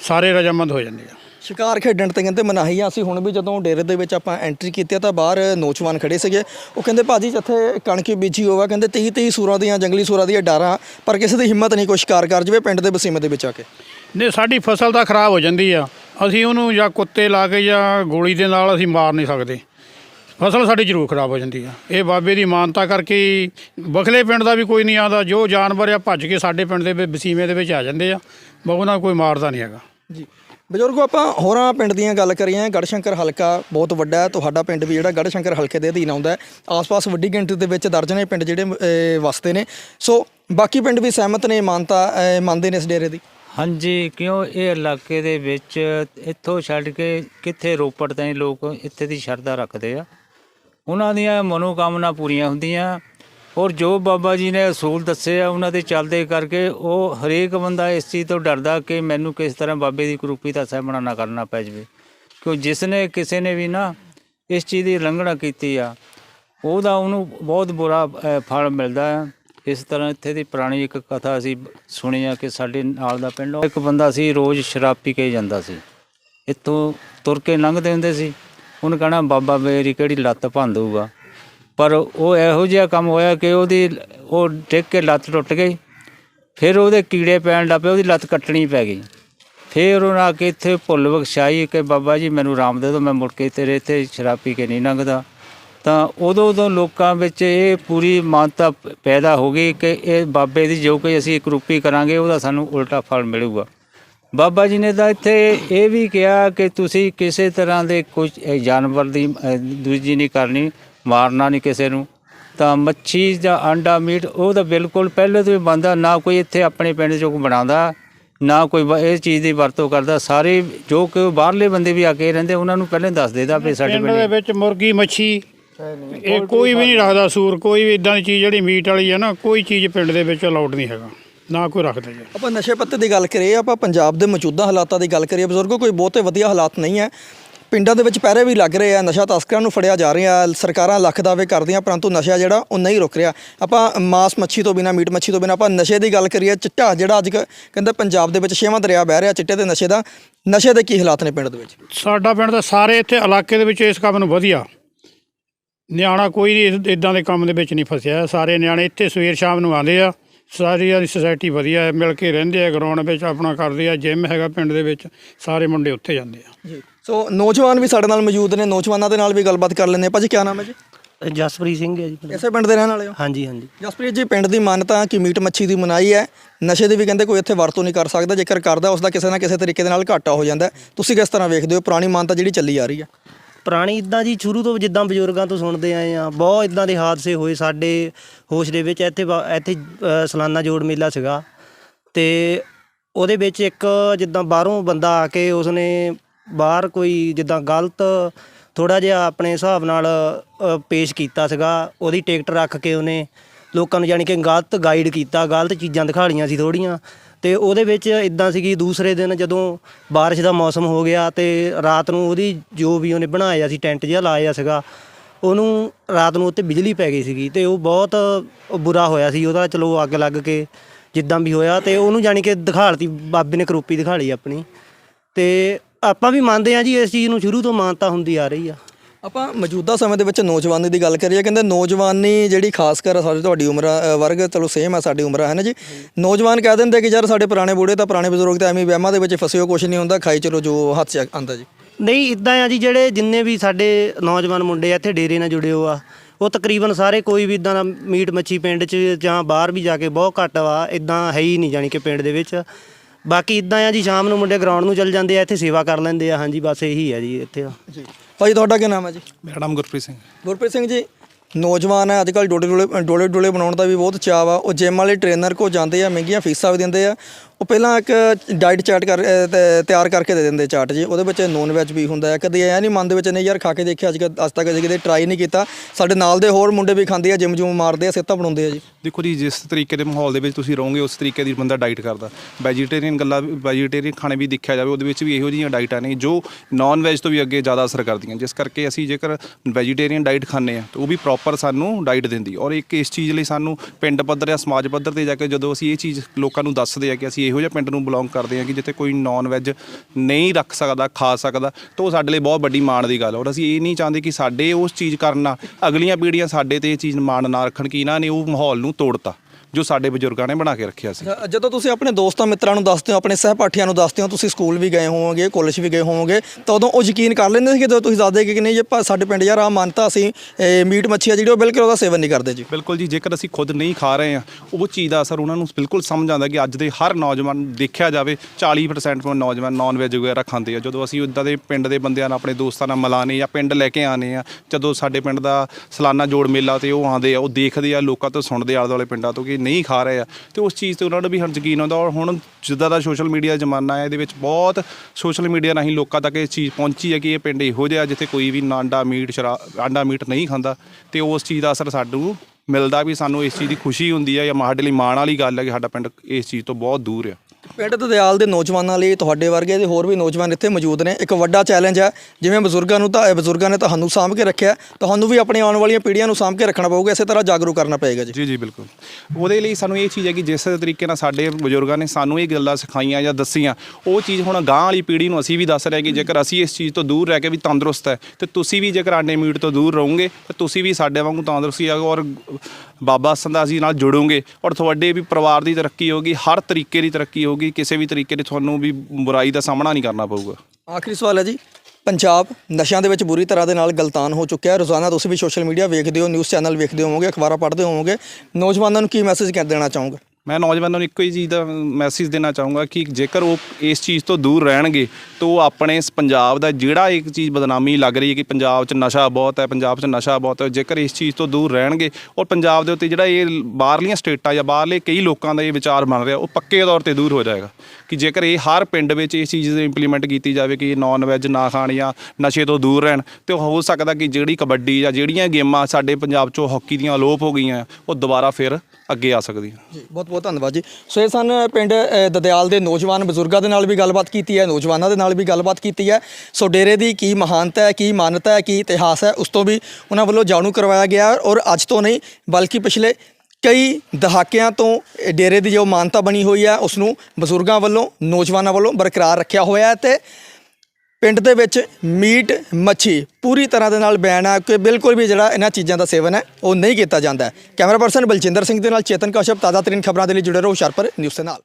ਸਾਰੇ ਰਜਾਮੰਦ ਹੋ ਜਾਂਦੇ ਆ। ਸ਼ਿਕਾਰ ਖੇਡਣ ਤੇ ਕਹਿੰਦੇ ਮਨਾਹੀ ਆ। ਅਸੀਂ ਹੁਣ ਵੀ ਜਦੋਂ ਡੇਰੇ ਦੇ ਵਿੱਚ ਆਪਾਂ ਐਂਟਰੀ ਕੀਤੀ ਤਾਂ ਬਾਹਰ ਨੌਜਵਾਨ ਖੜੇ ਸੀਗੇ। ਉਹ ਕਹਿੰਦੇ ਭਾਜੀ ਜਿੱਥੇ ਕਣਕ ਬੀਜੀ ਹੋਵਾ ਕਹਿੰਦੇ 30 30 ਸੂਰਾਂ ਦੀਆਂ ਜੰਗਲੀ ਸੂਰਾਂ ਦੀਆਂ ਡਾਰਾਂ ਪਰ ਕਿਸੇ ਦੀ ਹਿੰਮਤ ਨਹੀਂ ਕੋਈ ਸ਼ਿਕਾਰ ਕਰ ਜਵੇ ਪਿੰਡ ਦੇ ਵਸੀਮੇ ਦੇ ਵਿੱਚ ਆ ਕੇ। ਨੇ ਸਾਡੀ ਫਸਲ ਤਾਂ ਖਰਾਬ ਹੋ ਜਾਂਦੀ ਆ। ਅਸੀਂ ਉਹਨੂੰ ਜਾਂ ਕੁੱਤੇ ਲਾ ਕੇ ਜਾਂ ਗੋਲੀ ਦੇ ਨਾਲ ਅਸੀਂ ਮਾਰ ਨਹੀਂ ਸਕਦੇ। ਫਸਲ ਸਾਡੀ ਜ਼ਰੂਰ ਖਰਾਬ ਹੋ ਜਾਂਦੀ ਆ। ਇਹ ਬਾਬੇ ਦੀ ਮਾਨਤਾ ਕਰਕੇ ਬਖਲੇ ਪਿੰਡ ਦਾ ਵੀ ਕੋਈ ਨਹੀਂ ਆਉਂਦਾ। ਜੋ ਜਾਨਵਰ ਆ ਭੱਜ ਕੇ ਸਾਡੇ ਪਿੰਡ ਦੇ ਵਸੀਮੇ ਦੇ ਵਿੱਚ ਆ ਜਾਂਦੇ ਆ। ਬਸ ਉਹਨਾਂ ਕੋਈ ਮਾਰਦਾ ਨਹੀਂ ਹੈਗਾ। ਜੀ। ਬਜ਼ੁਰਗੋ ਆਪਾਂ ਹੋਰਾਂ ਪਿੰਡ ਦੀਆਂ ਗੱਲ ਕਰੀਏ ਗੜਸ਼ੰਕਰ ਹਲਕਾ ਬਹੁਤ ਵੱਡਾ ਹੈ ਤੁਹਾਡਾ ਪਿੰਡ ਵੀ ਜਿਹੜਾ ਗੜਸ਼ੰਕਰ ਹਲਕੇ ਦੇ ਅਧੀਨ ਆਉਂਦਾ ਹੈ। ਆਸ-ਪਾਸ ਵੱਡੀ ਗਿਣਤੀ ਦੇ ਵਿੱਚ ਦਰਜਨੇ ਪਿੰਡ ਜਿਹੜੇ ਅਹ, ਵਸਦੇ ਨੇ। ਸੋ ਬਾਕੀ ਪਿੰਡ ਵੀ ਸਹਿਮਤ ਨੇ ਮਾਨਤਾ ਮੰਨਦੇ ਨੇ ਇਸ ਡੇਰੇ ਦੀ? ਹਾਂਜੀ ਕਿਉਂ ਇਹ ਇਲਾਕੇ ਦੇ ਵਿੱਚ ਇੱਥੋਂ ਛੱਡ ਕੇ ਕਿੱਥੇ ਰੋਪੜ ਤਾਈਂ ਲੋਕ ਇੱਥੇ ਦੀ ਸ਼ਰਧਾ ਰੱਖਦੇ ਆ। ਉਹਨਾਂ ਦੀਆਂ ਮਨੋਕਾਮਨਾ ਪੂਰੀਆਂ ਹੁੰਦੀਆਂ। ਔਰ ਜੋ ਬਾਬਾ ਜੀ ਨੇ ਅਸੂਲ ਦੱਸੇ ਆ, ਉਹਨਾਂ ਦੇ ਚੱਲਦੇ ਕਰਕੇ ਉਹ ਹਰੇਕ ਬੰਦਾ ਇਸ ਚੀਜ਼ ਤੋਂ ਡਰਦਾ ਕਿ ਮੈਨੂੰ ਕਿਸ ਤਰ੍ਹਾਂ ਬਾਬੇ ਦੀ ਕਰੂਪੀ ਦਾ ਸਹਿਮਣਾ ਨਾ ਕਰਨਾ ਪੈ ਜਾਵੇ। ਕਿਉਂ ਜਿਸ ਨੇ ਕਿਸੇ ਨੇ ਵੀ ਨਾ ਇਸ ਚੀਜ਼ ਦੀ ਉਲੰਘਣਾ ਕੀਤੀ ਆ, ਉਹਦਾ ਉਹਨੂੰ ਬਹੁਤ ਬੁਰਾ ਫਲ ਮਿਲਦਾ ਹੈ ਇਸ ਤਰ੍ਹਾਂ ਇੱਥੇ ਦੀ ਪੁਰਾਣੀ ਇੱਕ ਕਥਾ ਅਸੀਂ ਸੁਣੀ ਆ ਕਿ ਸਾਡੇ ਨਾਲ ਦਾ ਪਿੰਡ, ਇੱਕ ਬੰਦਾ ਸੀ ਰੋਜ਼ ਸ਼ਰਾਬ ਪੀ ਕੇ ਜਾਂਦਾ ਸੀ। ਇੱਥੋਂ ਤੁਰ ਕੇ ਲੰਘਦੇ ਹੁੰਦੇ ਸੀ। ਉਹਨੂੰ ਕਹਣਾ, ਬਾਬਾ, ਮੇਰੀ ਕਿਹੜੀ ਲੱਤ ਭੰਦੂਗਾ ਪਰ ਉਹ ਇਹੋ ਜਿਹਾ ਕੰਮ ਹੋਇਆ ਕਿ ਉਹਦੀ ਉਹ ਡਿੱਗ ਕੇ ਲੱਤ ਟੁੱਟ ਗਈ। ਫਿਰ ਉਹਦੇ ਕੀੜੇ ਪੈਣ ਲੱਗ ਪਏ, ਉਹਦੀ ਲੱਤ ਕੱਟਣੀ ਪੈ ਗਈ। ਫਿਰ ਉਹਨਾਂ ਆ ਕੇ ਇੱਥੇ ਭੁੱਲ ਬਖਸ਼ਾਈ ਕਿ ਬਾਬਾ ਜੀ ਮੈਨੂੰ ਆਰਾਮ ਦੇ ਦਿਓ, ਮੈਂ ਮੁੜ ਕੇ ਤੇਰੇ ਇੱਥੇ ਸ਼ਰਾਬ ਪੀ ਕੇ ਨਹੀਂ ਲੰਘਦਾ। ਤਾਂ ਉਦੋਂ ਤੋਂ ਲੋਕਾਂ ਵਿੱਚ ਇਹ ਪੂਰੀ ਮਾਨਤਾ ਪੈਦਾ ਹੋ ਗਈ ਕਿ ਇਹ ਬਾਬੇ ਦੀ ਜੋ ਕੋਈ ਅਸੀਂ ਇੱਕ ਰੂਪੀ ਕਰਾਂਗੇ, ਉਹਦਾ ਸਾਨੂੰ ਉਲਟਾ ਫਲ ਮਿਲੂਗਾ। ਬਾਬਾ ਜੀ ਨੇ ਤਾਂ ਇੱਥੇ ਇਹ ਵੀ ਕਿਹਾ ਕਿ ਤੁਸੀਂ ਕਿਸੇ ਤਰ੍ਹਾਂ ਦੇ ਕੁਝ ਜਾਨਵਰ ਦੀ ਦੂਜੀ ਨਹੀਂ ਕਰਨੀ ਮਾਰਨਾ ਨਹੀਂ ਕਿਸੇ ਨੂੰ। ਤਾਂ ਮੱਛੀ ਜਾਂ ਆਂਡਾ ਮੀਟ ਉਹ ਤਾਂ ਬਿਲਕੁਲ ਪਹਿਲੇ ਤੋਂ ਹੀ ਬੰਦਾ ਨਾ ਕੋਈ ਇੱਥੇ ਆਪਣੇ ਪਿੰਡ 'ਚੋਂ ਬਣਾਉਂਦਾ ਨਾ ਕੋਈ ਇਹ ਚੀਜ਼ ਦੀ ਵਰਤੋਂ ਕਰਦਾ। ਸਾਰੇ ਜੋ ਕਿ ਬਾਹਰਲੇ ਬੰਦੇ ਵੀ ਆ ਕੇ ਰਹਿੰਦੇ ਉਹਨਾਂ ਨੂੰ ਪਹਿਲੇ ਦੱਸ ਦੇਦਾ ਵੀ ਸਾਡੇ ਪਿੰਡ ਦੇ ਵਿੱਚ ਮੁਰਗੀ ਮੱਛੀ ਇਹ ਕੋਈ ਵੀ ਨਹੀਂ ਰੱਖਦਾ ਸੂਰ ਕੋਈ ਵੀ ਇਦਾਂ ਦੀ ਚੀਜ਼ ਜਿਹੜੀ ਮੀਟ ਵਾਲੀ ਆ ਨਾ ਕੋਈ ਚੀਜ਼ ਪਿੰਡ ਦੇ ਵਿੱਚ ਅਲਾਉਡ ਨਹੀਂ ਹੈਗਾ ਨਾ ਕੋਈ ਰੱਖਦਾ ਜੀ। ਆਪਾਂ ਨਸ਼ੇ ਪੱਤੇ ਦੀ ਗੱਲ ਕਰੀਏ ਆਪਾਂ ਪੰਜਾਬ ਦੇ ਮੌਜੂਦਾ ਹਾਲਾਤਾਂ ਦੀ ਗੱਲ ਕਰੀਏ ਬਜ਼ੁਰਗੋ ਕੋਈ ਬਹੁਤੇ ਵਧੀਆ ਹਾਲਾਤ ਨਹੀਂ ਹੈ। ਪਿੰਡਾਂ ਦੇ ਵਿੱਚ ਪਹਿਰੇ ਵੀ ਲੱਗ ਰਹੇ ਆ ਨਸ਼ਾ ਤਸਕਰਾਂ ਨੂੰ ਫੜਿਆ ਜਾ ਰਿਹਾ ਸਰਕਾਰਾਂ ਲੱਖ ਦਾਅਵੇ ਕਰਦੀਆਂ ਪਰੰਤੂ ਨਸ਼ਾ ਜਿਹੜਾ ਉਹ ਨਹੀਂ ਰੁਕ ਰਿਹਾ। ਆਪਾਂ ਮਾਸ ਮੱਛੀ ਤੋਂ ਬਿਨਾ ਮੀਟ ਮੱਛੀ ਤੋਂ ਬਿਨਾ ਆਪਾਂ ਨਸ਼ੇ ਦੀ ਗੱਲ ਕਰੀਏ ਚਿੱਟਾ ਜਿਹੜਾ ਅੱਜ ਕਹਿੰਦੇ ਪੰਜਾਬ ਦੇ ਵਿੱਚ ਛੇਵਾਂ ਦਰਿਆ ਵਹਿ ਰਿਹਾ ਚਿੱਟੇ ਤੇ ਨਸ਼ੇ ਦਾ ਨਸ਼ੇ ਦੇ ਕੀ ਹਾਲਾਤ ਨੇ ਪਿੰਡ ਦੇ ਵਿੱਚ? ਸਾਡਾ ਪਿੰਡ ਦਾ ਸਾਰੇ ਇੱਥੇ ਇਲਾਕੇ ਦੇ ਵਿੱਚ ਇਸ ਕੰਮ ਨੂੰ ਵਧੀਆ। ਨਿਆਣਾ ਕੋਈ ਨਹੀਂ ਇਦਾਂ ਦੇ ਕੰਮ ਦੇ ਵਿੱਚ ਨਹੀਂ ਫਸਿਆ। ਸਾਰੇ ਨਿਆਣੇ ਇੱਥੇ ਸਵੇਰ ਸ਼ਾਮ ਨੂੰ ਆਉਂਦੇ ਆ। ਸਾਰੀ ਦੀ ਸੁਸਾਇਟੀ ਵਧੀਆ ਹੈ ਮਿਲ ਕੇ ਰਹਿੰਦੇ ਆ ਗਰਾਊਂਡ ਵਿੱਚ ਆਪਣਾ ਕਰਦੇ ਆ ਜਿਮ ਹੈਗਾ ਪਿੰਡ ਦੇ ਵਿੱਚ ਸਾਰੇ ਮੁੰਡੇ ਉੱਥੇ ਜਾਂਦੇ ਆ। ਜੀ। ਸੋ ਨੌਜਵਾਨ ਵੀ ਸਾਡੇ ਨਾਲ ਮੌਜੂਦ ਨੇ ਨੌਜਵਾਨਾਂ ਦੇ ਨਾਲ ਵੀ ਗੱਲਬਾਤ ਕਰ ਲੈਂਦੇ ਹਾਂ। ਭਾਜੀ ਕੀ ਨਾਮ ਹੈ ਜੀ? ਜਸਪ੍ਰੀਤ ਸਿੰਘ ਹੈ ਜੀ ਪਿੰਡ। ਇਸੇ ਪਿੰਡ ਦੇ ਰਹਿਣ ਵਾਲੇ ਹੋ? ਹਾਂਜੀ ਹਾਂਜੀ। ਜਸਪ੍ਰੀਤ ਜੀ ਪਿੰਡ ਦੀ ਮਾਨਤਾ ਕਿ ਮੀਟ ਮੱਛੀ ਦੀ ਮਨਾਈ ਹੈ। ਨਸ਼ੇ ਦੀ ਵੀ ਕਹਿੰਦੇ ਕੋਈ ਇੱਥੇ ਵਰਤੋਂ ਨਹੀਂ ਕਰ ਸਕਦਾ। ਜੇਕਰ ਕਰਦਾ ਉਸ ਦਾ ਕਿਸੇ ਨਾ ਕਿਸੇ ਤਰੀਕੇ ਦੇ ਨਾਲ ਘਾਟਾ ਹੋ ਜਾਂਦਾ ਹੈ। ਤੁਸੀਂ ਕਿਸ ਤਰ੍ਹਾਂ ਵੇਖਦੇ ਹੋ? ਪੁਰਾਣੀ ਮਾਨਤਾ ਜਿਹੜੀ ਚੱਲੀ ਆ ਰਹੀ ਹੈ। ਪੁਰਾਣੀ ਇਦਾਂ ਜੀ ਸ਼ੁਰੂ ਤੋਂ ਜਿੱਦਾਂ ਬਜ਼ੁਰਗਾਂ ਤੋਂ ਸੁਣਦੇ ਆਏ ਆ ਬਹੁਤ ਇਦਾਂ ਦੇ ਹਾਦਸੇ ਹੋਏ ਸਾਡੇ ਹੋਸ਼ ਦੇ ਵਿੱਚ। ਇੱਥੇ ਵਾ- ਇੱਥੇ ਅ, ਸਾਲਾਨਾ ਜੋੜ ਮੇਲਾ ਸੀਗਾ। ਤੇ ਉਹਦੇ ਵਿੱਚ ਇੱਕ ਜਿੱਦਾਂ ਬਾਹਰੋਂ ਬੰਦਾ ਆ ਕੇ ਉਸਨੇ ਬਾਹਰ ਕੋਈ ਜਿੱਦਾਂ ਗਲਤ ਥੋੜਾ ਜਿਹਾ ਆਪਣੇ ਹਿਸਾਬ ਨਾਲ ਅ, ਪੇਸ਼ ਕੀਤਾ ਸੀਗਾ ਉਹਦੀ ਟਿਕਟ ਰੱਖ ਕੇ ਉਹਨੇ ਲੋਕਾਂ ਨੂੰ ਜਾਣੀ ਕਿ ਗਲਤ ਗਾਈਡ ਕੀਤਾ ਗਲਤ ਚੀਜ਼ਾਂ ਦਿਖਾਲੀਆਂ ਸੀ ਥੋੜੀਆਂ ਤੇ ਉਹਦੇ ਵਿੱਚ ਇਦਾਂ ਸੀਗੀ ਦੂਸਰੇ ਦਿਨ ਜਦੋਂ ਬਾਰਿਸ਼ ਦਾ ਮੌਸਮ ਹੋ ਗਿਆ ਤੇ ਰਾਤ ਨੂੰ ਉਹਦੀ ਜੋ ਵੀ ਉਹਨੇ ਬਣਾਇਆ ਸੀ ਟੈਂਟ ਜਿਹਾ ਲਾਇਆ ਸੀਗਾ ਉਹਨੂੰ ਰਾਤ ਨੂੰ ਉੱਤੇ ਬਿਜਲੀ ਪੈ ਗਈ ਸੀਗੀ ਤੇ ਉਹ ਬਹੁਤ ਬੁਰਾ ਹੋਇਆ ਸੀ। ਉਹਦਾ ਚਲੋ ਅੱਗ ਲੱਗ ਕੇ ਜਿੱਦਾਂ ਵੀ ਹੋਇਆ ਤੇ ਉਹਨੂੰ ਜਾਣੀ ਕਿ ਦਿਖਾਲਤੀ ਬਾਬੇ ਨੇ ਕਰੂਪੀ ਦਿਖਾਲੀ ਆਪਣੀ। ਤੇ ਆਪਾਂ ਵੀ ਮੰਨਦੇ ਆ ਜੀ ਇਸ ਚੀਜ਼ ਨੂੰ ਸ਼ੁਰੂ ਤੋਂ ਮਾਨਤਾ ਹੁੰਦੀ ਆ ਰਹੀ ਆ। ਆਪਾਂ ਮੌਜੂਦਾ ਸਮੇਂ ਦੇ ਵਿੱਚ ਨੌਜਵਾਨੀ ਦੀ ਗੱਲ ਕਰੀਏ ਕਹਿੰਦੇ ਨੌਜਵਾਨੀ ਜਿਹੜੀ ਖਾਸ ਕਰ ਸਾਡੀ ਤੁਹਾਡੀ ਉਮਰ ਆ, ਵਰਗ ਚਲੋ ਸੇਮ ਆ ਸਾਡੀ ਉਮਰ ਹੈ ਨਾ ਜੀ? ਨੌਜਵਾਨ ਕਹਿ ਦਿੰਦੇ ਕਿ ਯਾਰ ਸਾਡੇ ਪੁਰਾਣੇ ਬੁੜੇ ਤਾਂ ਪੁਰਾਣੇ ਬਜ਼ੁਰਗ ਤਾਂ ਐਵੇਂ ਵਹਿਮਾਂ ਦੇ ਵਿੱਚ ਫਸੇ ਹੋ ਕੁਝ ਨਹੀਂ ਹੁੰਦਾ ਖਾਈ ਚਲੋ ਜੋ ਹੱਥ 'ਚ ਆਂਦਾ ਜੀ। ਨਹੀਂ ਇਦਾਂ ਆ ਜੀ ਜਿਹੜੇ ਜਿੰਨੇ ਵੀ ਸਾਡੇ ਨੌਜਵਾਨ ਮੁੰਡੇ ਆ ਇੱਥੇ ਡੇਰੇ ਨਾਲ ਜੁੜੇ ਹੋ ਆ ਉਹ ਤਕਰੀਬਨ ਸਾਰੇ ਕੋਈ ਵੀ ਇਦਾਂ ਦਾ ਮੀਟ ਮੱਛੀ ਪਿੰਡ 'ਚ ਜਾਂ ਬਾਹਰ ਵੀ ਜਾ ਕੇ ਬਹੁਤ ਘੱਟ ਵਾ ਇਦਾਂ ਹੈ ਹੀ ਨਹੀਂ ਜਾਣੀ ਕਿ ਪਿੰਡ ਦੇ ਵਿੱਚ। ਬਾਕੀ ਇਦਾਂ ਆ ਜੀ ਸ਼ਾਮ ਨੂੰ ਮੁੰਡੇ ਗਰਾਊਂਡ ਨੂੰ ਚੱਲ ਜਾਂਦੇ ਆ ਇੱਥੇ ਸੇਵਾ ਕਰ ਲੈਂਦੇ ਆ। ਹਾਂਜੀ ਬਸ ਇਹੀ ਆ ਜੀ ਇੱਥੇ ਜੀ। ਭਾਈ ਤੁਹਾਡਾ ਕੀ ਨਾਮ ਹੈ ਜੀ? ਮੇਰਾ ਨਾਮ ਗੁਰਪ੍ਰੀਤ ਸਿੰਘ। ਗੁਰਪ੍ਰੀਤ ਸਿੰਘ ਜੀ ਨੌਜਵਾਨ ਹੈ ਅੱਜ ਕੱਲ੍ਹ ਡੋਲੇ ਡੋਲੇ ਡੋਲੇ ਡੋਲੇ ਬਣਾਉਣ ਦਾ ਵੀ ਬਹੁਤ ਚਾਅ ਵਾ। ਉਹ ਜਿਮ ਵਾਲੇ ਟ੍ਰੇਨਰ ਕੋ ਜਾਂਦੇ ਆ ਮਹਿੰਗੀਆਂ ਫੀਸਾਂ ਵੀ ਦਿੰਦੇ ਆ। ਉਹ ਪਹਿਲਾਂ ਇੱਕ ਡਾਈਟ ਚਾਰਟ ਕਰ ਤੇ ਤਿਆਰ ਕਰਕੇ ਦੇ ਦਿੰਦੇ ਚਾਰਟ ਜੀ। ਉਹਦੇ ਵਿੱਚ ਨੌਨ ਵੈਜ ਵੀ ਹੁੰਦਾ ਹੈ। ਕਦੇ ਇਹ ਨਹੀਂ ਮਨ ਦੇ ਵਿੱਚ, ਨਹੀਂ ਯਾਰ, ਖਾ ਕੇ ਦੇਖਿਆ ਅੱਜ ਕੱਲ੍ਹ, ਅੱਜ ਤੱਕ ਅਸੀਂ ਕਦੇ ਟਰਾਈ ਨਹੀਂ ਕੀਤਾ। ਸਾਡੇ ਨਾਲ ਦੇ ਹੋਰ ਮੁੰਡੇ ਵੀ ਖਾਂਦੇ ਆ, ਜਿਮ ਜੂਮ ਮਾਰਦੇ ਆ, ਸਿਹਤਾਂ ਬਣਾਉਂਦੇ ਆ ਜੀ। ਦੇਖੋ ਜੀ, ਜਿਸ ਤਰੀਕੇ ਦੇ ਮਾਹੌਲ ਦੇ ਵਿੱਚ ਤੁਸੀਂ ਰਹੋਗੇ, ਉਸ ਤਰੀਕੇ ਦੀ ਬੰਦਾ ਡਾਈਟ ਕਰਦਾ। ਵੈਜੀਟੇਰੀਅਨ ਗੱਲਾਂ ਵੈਜੀਟੇਰੀਅਨ ਖਾਣੇ ਵੀ ਦੇਖਿਆ ਜਾਵੇ, ਉਹਦੇ ਵਿੱਚ ਵੀ ਇਹੋ ਜਿਹੀਆਂ ਡਾਈਟਾਂ ਨੇ ਜੋ ਨਾਨ ਵੈਜ ਤੋਂ ਵੀ ਅੱਗੇ ਜ਼ਿਆਦਾ ਅਸਰ ਕਰਦੀਆਂ। ਜਿਸ ਕਰਕੇ ਅਸੀਂ ਜੇਕਰ ਵੈਜੀਟੇਰੀਅਨ ਡਾਈਟ ਖਾਂਦੇ ਆ ਤਾਂ ਉਹ ਵੀ ਪ੍ਰੋਪਰ ਸਾਨੂੰ ਡਾਈਟ ਦਿੰਦੀ। ਔਰ ਇੱਕ ਇਸ ਚੀਜ਼ ਲਈ ਸਾਨੂੰ ਪਿੰਡ ਪੱਧਰ ਜਾਂ ਸਮਾਜ ਪੱਧਰ ਤੇ ਜਾ ਕੇ ਜਦੋਂ ਅਸੀਂ ਇਹ ਚੀਜ਼ ਲੋਕਾਂ ਨੂੰ ਦੱਸਦੇ ਆ ਕਿ ਅਸੀਂ ਇਹੋ ਜਿਹੇ ਪਿੰਡ ਨੂੰ ਬਿਲੋਂਗ ਕਰਦੇ ਆ ਕਿ ਜਿੱਥੇ ਕੋਈ ਨਾਨ ਵੈਜ ਨਹੀਂ ਰੱਖ ਸਕਦਾ, ਖਾ ਸਕਦਾ, ਤਾਂ ਉਹ ਸਾਡੇ ਲਈ ਬਹੁਤ ਵੱਡੀ ਮਾਣ ਦੀ ਗੱਲ ਔਰ ਅਸੀਂ ਇਹ ਨਹੀਂ ਚਾਹੁੰਦੇ ਕਿ ਸਾਡੇ ਉਸ ਚੀਜ਼ ਕਰਨ ਨਾਲ ਅਗਲੀਆਂ ਪੀੜ੍ਹੀਆਂ ਸਾਡੇ ਤੇ ਇਹ ਚੀਜ਼ ਮਾਣ ਨਾ ਰੱਖਣ ਕਿ ਇਹਨਾਂ ਨੇ ਉਹ ਮਾਹੌਲ ਨੂੰ ਤੋੜਤਾ। ਜੋ ਸਾਡੇ ਬਜ਼ੁਰਗਾਂ ਨੇ ਬਣਾ ਕੇ ਰੱਖਿਆ ਸੀ। ਜਦੋਂ ਤੁਸੀਂ ਆਪਣੇ ਦੋਸਤਾਂ ਮਿੱਤਰਾਂ ਨੂੰ ਦੱਸਦੇ ਹੋ ਆਪਣੇ ਸਹਿਪਾਠੀਆਂ ਨੂੰ ਦੱਸਦੇ ਹੋ ਤੁਸੀਂ ਸਕੂਲ ਵੀ ਗਏ ਹੋਵੋਗੇ ਕਾਲਜ ਵੀ ਗਏ ਹੋਵੋਗੇ ਤਾਂ ਉਦੋਂ ਉਹ ਯਕੀਨ ਕਰ ਲੈਂਦੇ ਸੀ ਕਿ ਜਦੋਂ ਤੁਸੀਂ ਦੱਸਦੇ ਕਿ ਨਹੀਂ ਜੇ ਸਾਡੇ ਪਿੰਡ ਯਾਰ ਆ ਮੰਨਤਾ ਅਸੀਂ ਇਹ ਮੀਟ ਮੱਛੀ ਆ ਜਿਹੜੀ ਉਹ ਬਿਲਕੁਲ ਉਹਦਾ ਸੇਵਨ ਨਹੀਂ ਕਰਦੇ ਜੀ। ਬਿਲਕੁਲ ਜੀ ਜੇਕਰ ਅਸੀਂ ਖੁਦ ਨਹੀਂ ਖਾ ਰਹੇ ਹਾਂ ਉਹ ਚੀਜ਼ ਦਾ ਅਸਰ ਉਹਨਾਂ ਨੂੰ ਬਿਲਕੁਲ ਸਮਝ ਆਉਂਦਾ ਕਿ ਅੱਜ ਦੇ ਹਰ ਨੌਜਵਾਨ ਦੇਖਿਆ ਜਾਵੇ 40% ਨੌਜਵਾਨ ਨਾਨ ਵੈਜ ਵਗੈਰਾ ਖਾਂਦੇ ਆ। ਜਦੋਂ ਅਸੀਂ ਉੱਦਾਂ ਦੇ ਪਿੰਡ ਦੇ ਬੰਦਿਆਂ ਨਾਲ ਆਪਣੇ ਦੋਸਤਾਂ ਨਾਲ ਮਿਲਾਨੇ ਜਾਂ ਪਿੰਡ ਲੈ ਕੇ ਆਨੇ ਆ ਜਦੋਂ ਸਾਡੇ ਪਿੰਡ ਦਾ ਸਾਲਾਨਾ ਜੋੜ ਮੇਲਾ ਤੇ ਉਹ ਆਉਂਦੇ ਆ ਉਹ ਦੇਖਦੇ ਆ ਲੋਕਾਂ ਤੋਂ ਸੁਣਦੇ ਆਲੇ ਦੁਆਲੇ ਪਿੰਡਾਂ ਤੋਂ ਕਿ ਨਹੀਂ ਖਾ ਰਹੇ ਆ। ਤੇ ਉਸ ਚੀਜ਼ ਤੇ ਉਹਨਾਂ ਨੂੰ ਵੀ ਹੁਣ ਯਕੀਨ ਆਉਂਦਾ ਔਰ ਹੁਣ ਜਿੱਦਾਂ ਦਾ ਸੋਸ਼ਲ ਮੀਡੀਆ ਜ਼ਮਾਨਾ ਹੈ, ਇਹਦੇ ਵਿੱਚ ਬਹੁਤ ਸੋਸ਼ਲ ਮੀਡੀਆ ਰਾਹੀਂ ਲੋਕਾਂ ਤੱਕ ਇਹ ਚੀਜ਼ ਪਹੁੰਚੀ ਹੈ ਕਿ ਇਹ ਪਿੰਡ ਇਹੋ ਜਿਹਾ ਜਿੱਥੇ ਕੋਈ ਵੀ ਨਾ ਮੀਟ ਸ਼ਰਾਬ ਆਂਡਾ ਮੀਟ ਨਹੀਂ ਖਾਂਦਾ। ਤੇ ਉਸ ਚੀਜ਼ ਦਾ ਅਸਰ ਸਾਨੂੰ ਮਿਲਦਾ ਵੀ ਸਾਨੂੰ ਇਸ ਚੀਜ਼ ਦੀ ਖੁਸ਼ੀ ਹੁੰਦੀ ਹੈ ਜਾਂ ਸਾਡੇ ਲਈ ਮਾਣ ਵਾਲੀ ਗੱਲ ਹੈ ਕਿ ਸਾਡਾ ਪਿੰਡ ਇਸ ਚੀਜ਼ ਤੋਂ ਬਹੁਤ ਦੂਰ ਆ। ਪਿੰਡ ਦਦਿਆਲ ਦੇ ਨੌਜਵਾਨਾਂ ਲਈ, ਤੁਹਾਡੇ ਵਰਗੇ ਦੇ ਹੋਰ ਵੀ ਨੌਜਵਾਨ ਇੱਥੇ ਮੌਜੂਦ ਨੇ। ਇੱਕ ਵੱਡਾ ਚੈਲੰਜ ਹੈ, ਜਿਵੇਂ ਬਜ਼ੁਰਗਾਂ ਨੂੰ ਤਾਂ ਬਜ਼ੁਰਗਾਂ ਨੇ ਤੁਹਾਨੂੰ ਸਾਂਭ ਕੇ ਰੱਖਿਆ। ਤੁਹਾਨੂੰ ਵੀ ਆਪਣੀ ਆਉਣ ਵਾਲੀਆਂ ਪੀੜ੍ਹੀਆਂ ਨੂੰ ਸਾਂਭ ਕੇ ਰੱਖਣਾ ਪਊਗਾ, ਇਸੇ ਤਰ੍ਹਾਂ ਜਾਗਰੂਕ ਕਰਨਾ ਪਏਗਾ ਜੀ। ਜੀ ਜੀ, ਬਿਲਕੁਲ। ਉਹਦੇ ਲਈ ਸਾਨੂੰ ਇਹ ਚੀਜ਼ ਹੈ ਕਿ ਜਿਸ ਤਰੀਕੇ ਨਾਲ ਸਾਡੇ ਬਜ਼ੁਰਗਾਂ ਨੇ ਸਾਨੂੰ ਇਹ ਗੱਲਾਂ ਸਿਖਾਈਆਂ ਜਾਂ ਦੱਸੀਆਂ, ਉਹ ਚੀਜ਼ ਹੁਣ ਗਾਂ ਵਾਲੀ ਪੀੜ੍ਹੀ ਨੂੰ ਅਸੀਂ ਵੀ ਦੱਸ ਰਹੇ ਕਿ ਜੇਕਰ ਅਸੀਂ ਇਸ ਚੀਜ਼ ਤੋਂ ਦੂਰ ਰਹਿ ਕੇ ਵੀ ਤੰਦਰੁਸਤ ਹੈ, ਤੇ ਤੁਸੀਂ ਵੀ ਜੇਕਰ ਆਂਡੇ ਮੀਟ ਤੋਂ ਦੂਰ ਰਹੋਗੇ, ਤਾਂ ਤੁਸੀਂ ਵੀ ਸਾਡੇ ਵਾਂਗੂ ਤੰਦਰੁਸਤੀ ਆ ਔਰ ਬਾਬਾ ਸੰਦਾਸੀ ਨਾਲ ਜੁੜੋਗੇ ਔਰ ਤੁਹਾਡੇ ਵੀ ਪਰਿਵਾਰ ਦੀ ਤਰੱਕੀ ਹੋਗੀ ਹਰ ਤਰੀਕੇ ਦੀ ਤਰੱਕੀ ਹੋਗੀ ਕਿਸੇ ਵੀ ਤਰੀਕੇ ਦੀ ਤੁਹਾਨੂੰ ਵੀ ਬੁਰਾਈ ਦਾ ਸਾਹਮਣਾ ਨਹੀਂ ਕਰਨਾ ਪਊਗਾ। ਆਖਰੀ ਸਵਾਲ ਹੈ ਜੀ, ਪੰਜਾਬ ਨਸ਼ਿਆਂ ਦੇ ਵਿੱਚ ਬੁਰੀ ਤਰ੍ਹਾਂ ਦੇ ਨਾਲ ਗਲਤਾਨ ਹੋ ਚੁੱਕਿਆ ਹੈ। ਰੋਜ਼ਾਨਾ ਤੁਸੀਂ ਵੀ ਸੋਸ਼ਲ ਮੀਡੀਆ ਵੇਖਦੇ ਹੋ, ਨਿਊਜ਼ ਚੈਨਲ ਵੇਖਦੇ ਹੋਵੋਗੇ, ਅਖਬਾਰਾਂ ਪੜ੍ਹਦੇ ਹੋਵੋਗੇ। ਨੌਜਵਾਨਾਂ ਨੂੰ ਕੀ ਮੈਸੇਜ ਕਹਿ ਦੇਣਾ ਚਾਹੋਗੇ? ਮੈਂ ਨੌਜਵਾਨਾਂ ਨੂੰ ਇੱਕੋ ਹੀ ਚੀਜ਼ ਦਾ ਮੈਸੇਜ ਦੇਣਾ ਚਾਹੂੰਗਾ ਕਿ ਜੇਕਰ ਉਹ ਇਸ ਚੀਜ਼ ਤੋਂ ਦੂਰ ਰਹਿਣਗੇ, ਤਾਂ ਉਹ ਆਪਣੇ ਇਸ ਪੰਜਾਬ ਦਾ ਜਿਹੜਾ ਇੱਕ ਚੀਜ਼ ਬਦਨਾਮੀ ਲੱਗ ਰਹੀ ਹੈ ਕਿ ਪੰਜਾਬ 'ਚ ਨਸ਼ਾ ਬਹੁਤ ਹੈ, ਪੰਜਾਬ 'ਚ ਨਸ਼ਾ ਬਹੁਤ ਹੈ, ਜੇਕਰ ਇਸ ਚੀਜ਼ ਤੋਂ ਦੂਰ ਰਹਿਣਗੇ ਔਰ ਪੰਜਾਬ ਦੇ ਉੱਤੇ ਜਿਹੜਾ ਇਹ ਬਾਹਰਲੀਆਂ ਸਟੇਟਾਂ ਜਾਂ ਬਾਹਰਲੇ ਕਈ ਲੋਕਾਂ ਦਾ ਇਹ ਵਿਚਾਰ ਬਣ ਰਿਹਾ, ਉਹ ਪੱਕੇ ਤੌਰ ਤੇ ਦੂਰ ਹੋ ਜਾਏਗਾ। ਕਿ ਜੇਕਰ ਇਹ ਹਰ ਪਿੰਡ ਵਿੱਚ ਇਸ ਚੀਜ਼ ਦੀ ਇੰਪਲੀਮੈਂਟ ਕੀਤੀ ਜਾਵੇ ਕਿ ਨਾਨ ਵੈਜ ਨਾ ਖਾਣ ਜਾਂ ਨਸ਼ੇ ਤੋਂ ਦੂਰ ਰਹਿਣ, ਤੇ ਹੋ ਸਕਦਾ ਕਿ ਜਿਹੜੀ ਕਬੱਡੀ ਜਾਂ ਜਿਹੜੀਆਂ ਗੇਮਾਂ ਸਾਡੇ ਪੰਜਾਬ 'ਚੋਂ ਹਾਕੀ ਦੀਆਂ ਅਲੋਪ ਹੋ ਗਈਆਂ, ਉਹ ਦੁਬਾਰਾ ਫਿਰ ਅੱਗੇ ਆ ਸਕਦੀਆਂ। ਜੀ, ਬਹੁਤ ਬਹੁਤ ਧੰਨਵਾਦ ਜੀ। ਸੋ ਇਹ ਸਨ ਪਿੰਡ ਅ, ਦਦਿਆਲ ਦੇ ਨੌਜਵਾਨ ਬਜ਼ੁਰਗਾਂ ਦੇ ਨਾਲ ਵੀ ਗੱਲਬਾਤ ਕੀਤੀ ਹੈ ਨੌਜਵਾਨਾਂ ਦੇ ਨਾਲ ਵੀ ਗੱਲਬਾਤ ਕੀਤੀ ਹੈ। ਸੋ ਡੇਰੇ ਦੀ ਕੀ ਮਹਾਨਤਾ ਹੈ ਕੀ ਮਾਨਤਾ ਹੈ ਕੀ ਇਤਿਹਾਸ ਹੈ ਉਸ ਤੋਂ ਵੀ ਉਹਨਾਂ ਵੱਲੋਂ ਜਾਣੂ ਕਰਵਾਇਆ ਗਿਆ ਹੈ ਔਰ ਅੱਜ ਤੋਂ ਨਹੀਂ ਬਲਕਿ ਪਿਛਲੇ ਕਈ ਦਹਾਕਿਆਂ ਤੋਂ ਇਹ ਡੇਰੇ ਦੀ ਜੋ ਮਾਨਤਾ ਬਣੀ ਹੋਈ ਹੈ ਉਸ ਨੂੰ ਬਜ਼ੁਰਗਾਂ ਵੱਲੋਂ ਨੌਜਵਾਨਾਂ ਵੱਲੋਂ ਬਰਕਰਾਰ ਰੱਖਿਆ ਹੋਇਆ ਹੈ ਤੇ ਪਿੰਡ ਦੇ ਵਿੱਚ ਮੀਟ, ਮੱਛੀ ਪੂਰੀ ਤਰ੍ਹਾਂ ਦੇ ਨਾਲ ਬੈਨ ਹੈ ਕਿ ਬਿਲਕੁਲ ਵੀ ਜਿਹੜਾ ਇਹਨਾਂ ਚੀਜ਼ਾਂ ਦਾ ਸੇਵਨ ਹੈ, ਉਹ ਨਹੀਂ ਕੀਤਾ ਜਾਂਦਾ ਕੈਮਰਾ ਪਰਸਨ ਬਲਜਿੰਦਰ ਸਿੰਘ ਦੇ ਨਾਲ ਚੇਤਨ ਕਸ਼ਪ, ਤਾਜ਼ਾ ਤਰੀਨ ਖਬਰਾਂ ਦੇ ਲਈ ਜੁੜੇ ਰਹੋ ਹੁਸ਼ਿਆਰਪੁਰ ਨਿਊਜ਼ ਦੇ ਨਾਲ।